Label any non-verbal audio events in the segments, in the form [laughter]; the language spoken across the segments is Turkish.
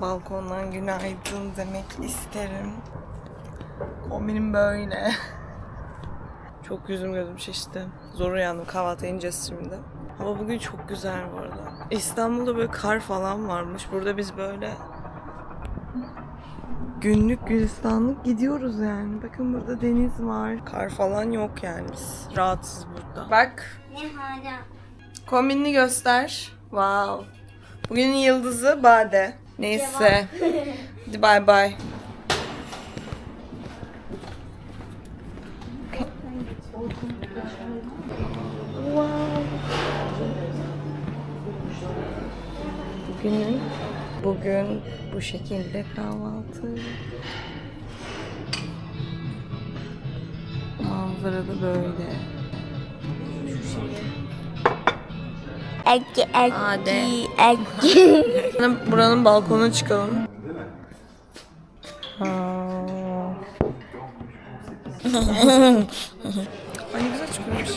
balkondan günaydın demek isterim. Kombinim böyle. [laughs] Çok yüzüm gözüm şişti. Zor uyandım. Kahvaltı ineceğiz şimdi. Hava bugün çok güzel bu arada. İstanbul'da böyle kar falan varmış. Burada biz böyle günlük gülistanlık gidiyoruz yani. Bakın burada deniz var. Kar falan yok yani biz. Rahatsız burada. Bak Ne hala? kombinini göster. Wow. Bugünün yıldızı Bade. Neyse. Hadi bay bay. Bugünün bugün bu şekilde kahvaltı. Manzara da böyle. Eki Hadi. Eki eki. Buranın balkonuna çıkalım. Ay güzel çıkıyormuş.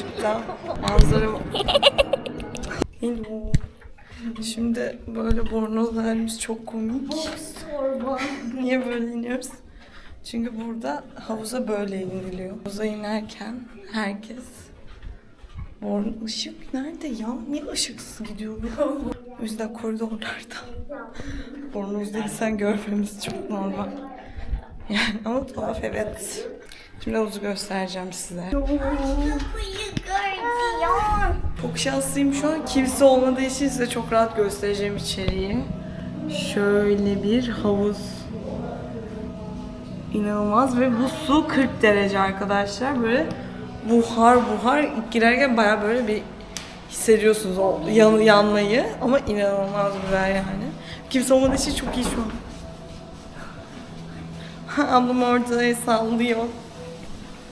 Manzara. Şimdi böyle bornoz halimiz çok komik. Niye böyle iniyoruz? Çünkü burada havuza böyle iniliyor. Havuza inerken herkes Born ışık nerede ya? Niye ışıksız gidiyorum? o yüzden koridorlarda. Bornozdaysan görmemiz çok normal. Yani ama tuhaf evet. Şimdi havuzu göstereceğim size. Çok şanslıyım şu an. Kimse olmadığı için size çok rahat göstereceğim içeriği. Şöyle bir havuz. İnanılmaz ve bu su 40 derece arkadaşlar. Böyle buhar buhar girerken baya böyle bir hissediyorsunuz o yan, yanmayı ama inanılmaz güzel yani. Kimse olmadığı için çok iyi şu an. [laughs] Ablam orada el sallıyor.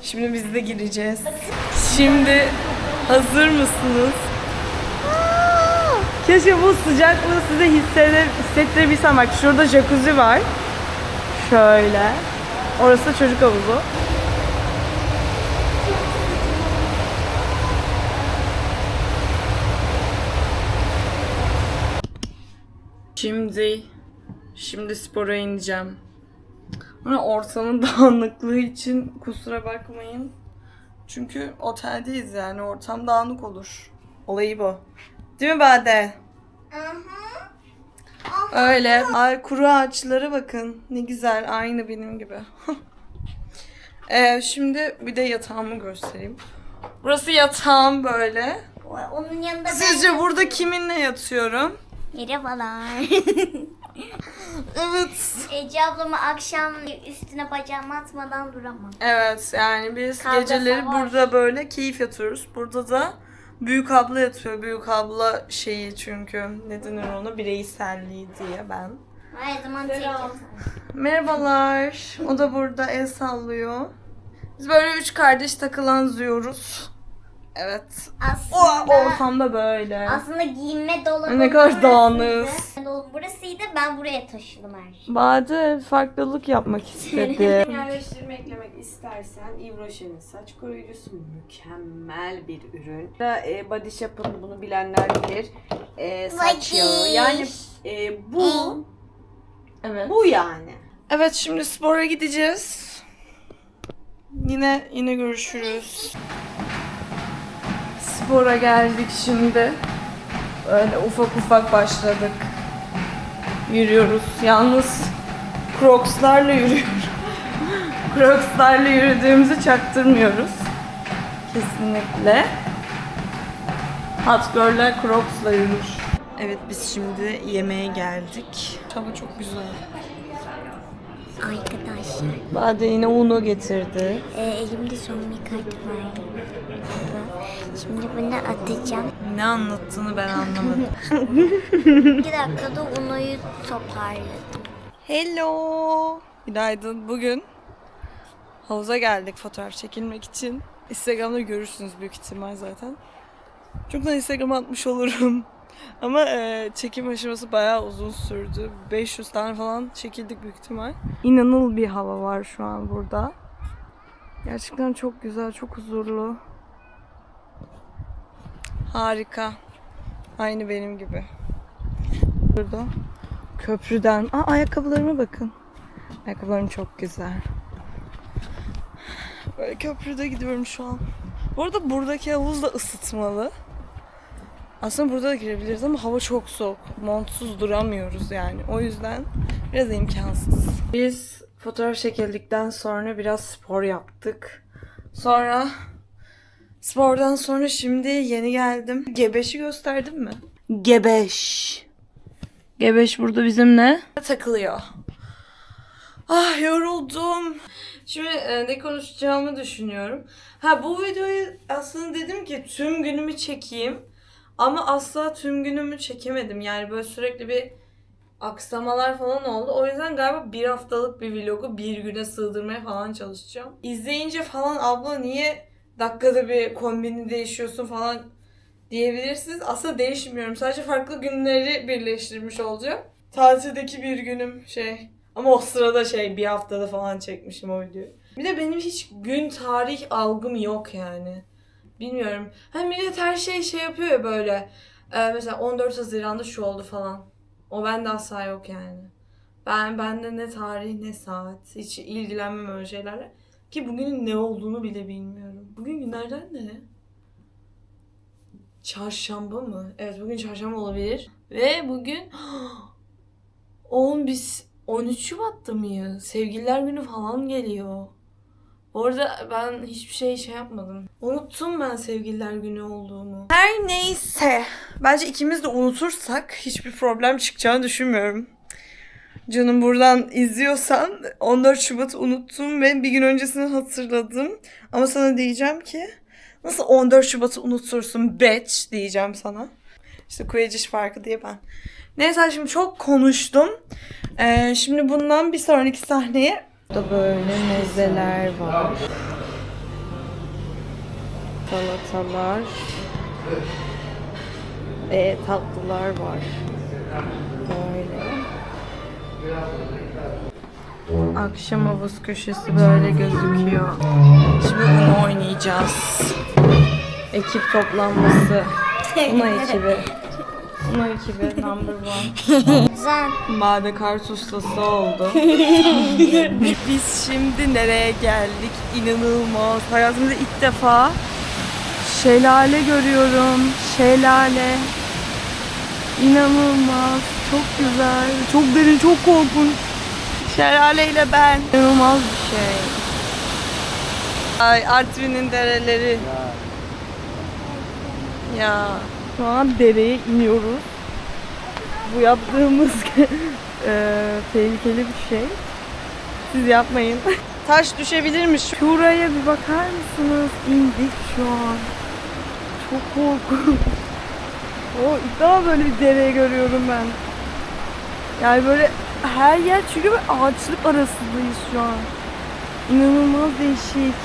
Şimdi biz de gireceğiz. Şimdi hazır mısınız? Keşke bu sıcaklığı size hissede, hissettirebilsem. Bak şurada jacuzzi var. Şöyle. Orası çocuk havuzu. Şimdi şimdi spora ineceğim. Ama ortamın [laughs] dağınıklığı için kusura bakmayın. Çünkü oteldeyiz yani ortam dağınık olur. Olayı bu. Değil mi Bade? Öyle. Ay kuru ağaçlara bakın. Ne güzel. Aynı benim gibi. [laughs] ee, şimdi bir de yatağımı göstereyim. Burası yatağım böyle. Onun yanında ben... Sizce burada kiminle yatıyorum? Merhabalar. [laughs] Evet. Ece ablamı akşam üstüne bacağımı atmadan duramam. Evet yani biz Kavga geceleri savaş. burada böyle keyif yatıyoruz. Burada da büyük abla yatıyor. Büyük abla şeyi çünkü ne denir ona bireyselliği diye ben. Her zaman tek. Merhabalar. O da burada el sallıyor. Biz böyle üç kardeş takılanzıyoruz. Evet. O Aslında, ortamda böyle. aslında giyinme dolabı Ne kadar dağınız. Dolabı burasıydı ben buraya taşıdım her şeyi. Bade farklılık yapmak istedi. [laughs] Yerleştirme eklemek istersen Ivroşen'in saç koruyucusu mükemmel bir ürün. E, Body Shop'ın bunu bilenler bilir. E, saç Body. yağı. Yani e, bu evet. bu yani. Evet şimdi spora gideceğiz. Yine yine görüşürüz. Spora geldik şimdi. Öyle ufak ufak başladık. Yürüyoruz. Yalnız Crocs'larla yürüyoruz. [laughs] Crocs'larla yürüdüğümüzü çaktırmıyoruz. Kesinlikle. Hot girl'ler Crocs'la yürür. Evet biz şimdi yemeğe geldik. Hava çok güzel. Arkadaşlar Bade yine Uno getirdi. e, elimde son bir kart var. Şimdi bunu atacağım. Ne anlattığını ben anlamadım. [laughs] Bir dakikada Uno'yu toparladım. Hello. Günaydın. Bugün havuza geldik fotoğraf çekilmek için. Instagram'da görürsünüz büyük ihtimal zaten. Çoktan Instagram'a atmış olurum. Ama e, çekim aşaması bayağı uzun sürdü. 500 tane falan çekildik büyük ihtimal. İnanıl bir hava var şu an burada. Gerçekten çok güzel, çok huzurlu. Harika. Aynı benim gibi. Burada köprüden. Aa ayakkabılarıma bakın. Ayakkabılarım çok güzel. Böyle köprüde gidiyorum şu an. Bu arada buradaki havuz da ısıtmalı. Aslında burada da girebiliriz ama hava çok soğuk. Montsuz duramıyoruz yani. O yüzden biraz imkansız. Biz fotoğraf çekildikten sonra biraz spor yaptık. Sonra spordan sonra şimdi yeni geldim. Gebeş'i gösterdim mi? Gebeş. Gebeş burada bizimle takılıyor. Ah yoruldum. Şimdi e, ne konuşacağımı düşünüyorum. Ha bu videoyu aslında dedim ki tüm günümü çekeyim. Ama asla tüm günümü çekemedim. Yani böyle sürekli bir aksamalar falan oldu. O yüzden galiba bir haftalık bir vlogu bir güne sığdırmaya falan çalışacağım. İzleyince falan abla niye dakikada bir kombini değişiyorsun falan diyebilirsiniz. Aslında değişmiyorum. Sadece farklı günleri birleştirmiş olacağım. Tatildeki bir günüm şey. Ama o sırada şey bir haftada falan çekmişim o videoyu. Bir de benim hiç gün tarih algım yok yani. Bilmiyorum. Hani millet her şey şey yapıyor ya böyle. Ee, mesela 14 Haziran'da şu oldu falan. O bende asla yok yani. Ben bende ne tarih ne saat. Hiç ilgilenmem öyle şeylerle. Ki bugünün ne olduğunu bile bilmiyorum. Bugün günlerden ne? Çarşamba mı? Evet bugün çarşamba olabilir. Ve bugün 10 biz 13 Şubat'ta mıyız? Sevgililer günü falan geliyor. Bu arada ben hiçbir şey şey yapmadım. Unuttum ben sevgililer günü olduğumu. Her neyse. Bence ikimiz de unutursak hiçbir problem çıkacağını düşünmüyorum. Canım buradan izliyorsan 14 Şubat'ı unuttum ve bir gün öncesini hatırladım. Ama sana diyeceğim ki nasıl 14 Şubat'ı unutursun bitch diyeceğim sana. İşte kuyeciş farkı diye ben. Neyse şimdi çok konuştum. Ee, şimdi bundan bir sonraki sahneye Burada böyle mezeler var. Salatalar. Ve tatlılar var. Böyle. Akşam havuz köşesi böyle gözüküyor. Şimdi bunu oynayacağız. Ekip toplanması. Una ekibi. Una ekibi number one. [laughs] Güzel. Bade kart ustası oldu. [laughs] Biz şimdi nereye geldik? İnanılmaz. Hayatımda ilk defa şelale görüyorum. Şelale. İnanılmaz. Çok güzel. Çok derin, çok korkunç. Şelale ile ben. İnanılmaz bir şey. Ay Artvin'in dereleri. Ya. Şu an dereye iniyoruz bu yaptığımız eee, [laughs] tehlikeli bir şey. Siz yapmayın. [laughs] Taş düşebilirmiş. Şuraya bir bakar mısınız? İndik şu an. Çok korkunç. O ilk defa böyle bir dere görüyorum ben. Yani böyle her yer çünkü ağaçlık arasındayız şu an. İnanılmaz değişik.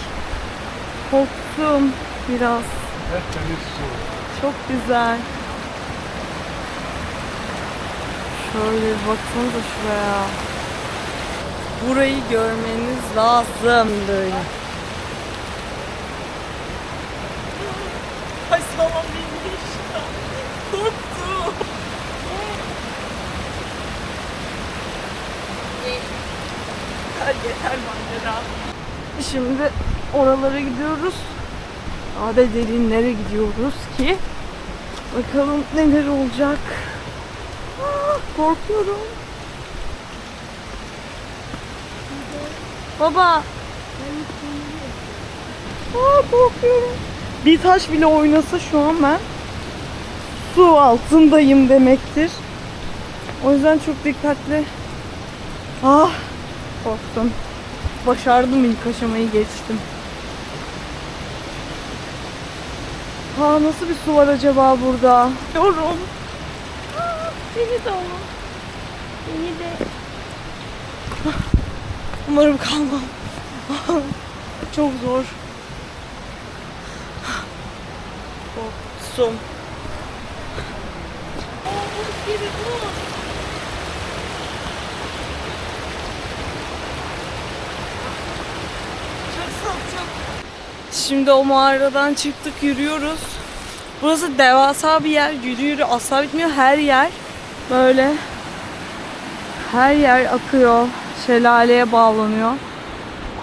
Korktum biraz. Çok güzel. Şöyle bir baksanıza şuraya. Burayı görmeniz lazım. Böyle. Ay salam binmiş. Korktum. Yeter yeter macera. Şimdi oralara gidiyoruz. Daha da derinlere gidiyoruz ki bakalım neler olacak. Ah, korkuyorum. Baba. Aa, korkuyorum. Bir taş bile oynasa şu an ben su altındayım demektir. O yüzden çok dikkatli. Ah korktum. Başardım ilk aşamayı geçtim. Ha nasıl bir su var acaba burada? Yorum. Beni de alın. Beni de. [laughs] Umarım kalmam. [laughs] Çok zor. Korktum. Şimdi o mağaradan çıktık yürüyoruz. Burası devasa bir yer. Yürü yürü asla bitmiyor. Her yer böyle Her yer akıyor. Şelaleye bağlanıyor.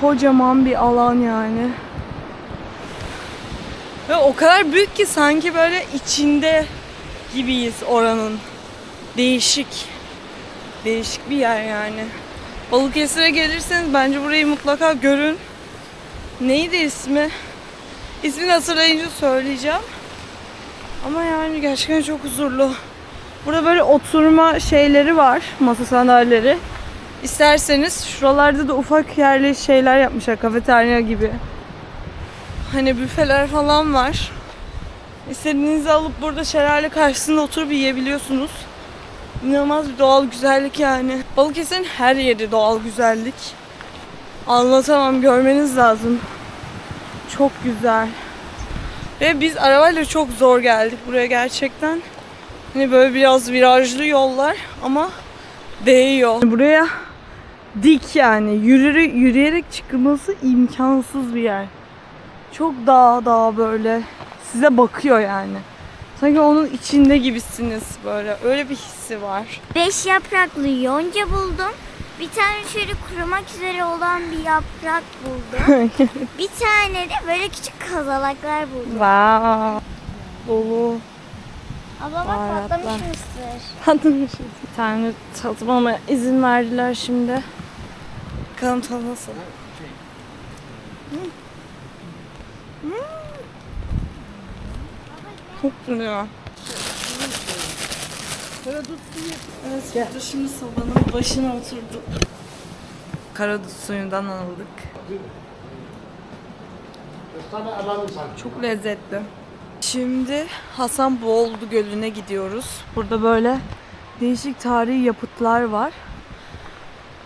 Kocaman bir alan yani. Ve o kadar büyük ki sanki böyle içinde gibiyiz oranın. Değişik. Değişik bir yer yani. Balıkesir'e gelirseniz bence burayı mutlaka görün. Neydi ismi? İsmini hatırlayınca söyleyeceğim. Ama yani gerçekten çok huzurlu. Burada böyle oturma şeyleri var. Masa sandalyeleri. İsterseniz şuralarda da ufak yerli şeyler yapmışlar. Kafeterya gibi. Hani büfeler falan var. İstediğinizi alıp burada şelale karşısında oturup yiyebiliyorsunuz. İnanılmaz bir doğal güzellik yani. Balıkesir'in her yeri doğal güzellik. Anlatamam, görmeniz lazım. Çok güzel. Ve biz arabayla çok zor geldik buraya gerçekten. Hani böyle biraz virajlı yollar ama değiyor. Buraya dik yani yürüyerek, yürüyerek çıkılması imkansız bir yer. Çok dağ dağ böyle size bakıyor yani. Sanki onun içinde gibisiniz böyle. Öyle bir hissi var. Beş yapraklı yonca buldum. Bir tane şöyle kurumak üzere olan bir yaprak buldum. [laughs] bir tane de böyle küçük kazalaklar buldum. Wow. Dolu. Abla bak Baharatlar. patlamış mısır. [laughs] Patlamışız. Bir tane tatmama izin verdiler şimdi. Bakalım tadı nasıl? Hmm. Hmm. Çok güzel. Evet, burada şimdi sobanın başına oturduk. Karadut suyundan aldık. Çok lezzetli. Şimdi Hasan Boğuldu Gölü'ne gidiyoruz. Burada böyle değişik tarihi yapıtlar var.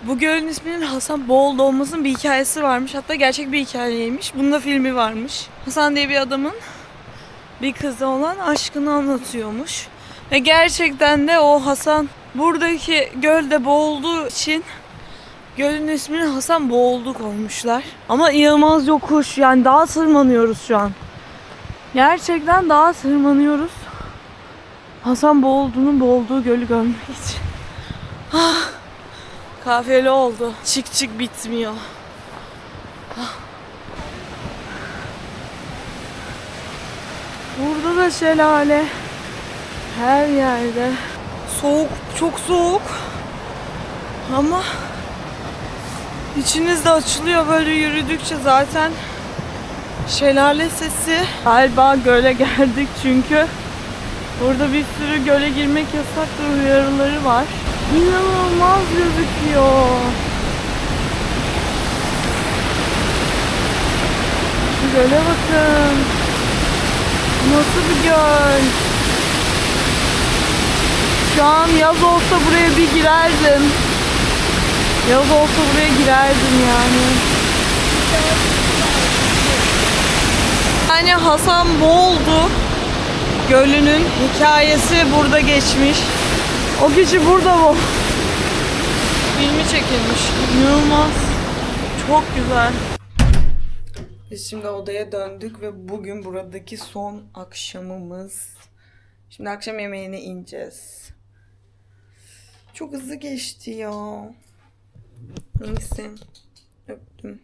Bu gölün isminin Hasan Boğuldu olmasının bir hikayesi varmış. Hatta gerçek bir hikayeymiş. Bunun da filmi varmış. Hasan diye bir adamın bir kıza olan aşkını anlatıyormuş. Ve gerçekten de o Hasan buradaki gölde boğulduğu için gölün ismini Hasan Boğuldu koymuşlar. Ama inanılmaz yokuş. Yani dağa tırmanıyoruz şu an. Gerçekten dağa tırmanıyoruz. Hasan boğulduğunun boğulduğu gölü görmek için. Ah, kafiyeli oldu. Çık çık bitmiyor. Ah. Burada da şelale. Her yerde. Soğuk, çok soğuk. Ama içiniz de açılıyor böyle yürüdükçe zaten. Şelale sesi. Galiba göle geldik çünkü burada bir sürü göle girmek yasak ve uyarıları var. İnanılmaz gözüküyor. Şu göle bakın. Nasıl bir göl? Şu an yaz olsa buraya bir girerdim. Yaz olsa buraya girerdim yani. Yani Hasan Boğuldu Gölü'nün hikayesi burada geçmiş. O kişi burada bu. Filmi çekilmiş. İnanılmaz. Çok güzel. Biz şimdi odaya döndük ve bugün buradaki son akşamımız. Şimdi akşam yemeğine ineceğiz. Çok hızlı geçti ya. Neyse. Öptüm.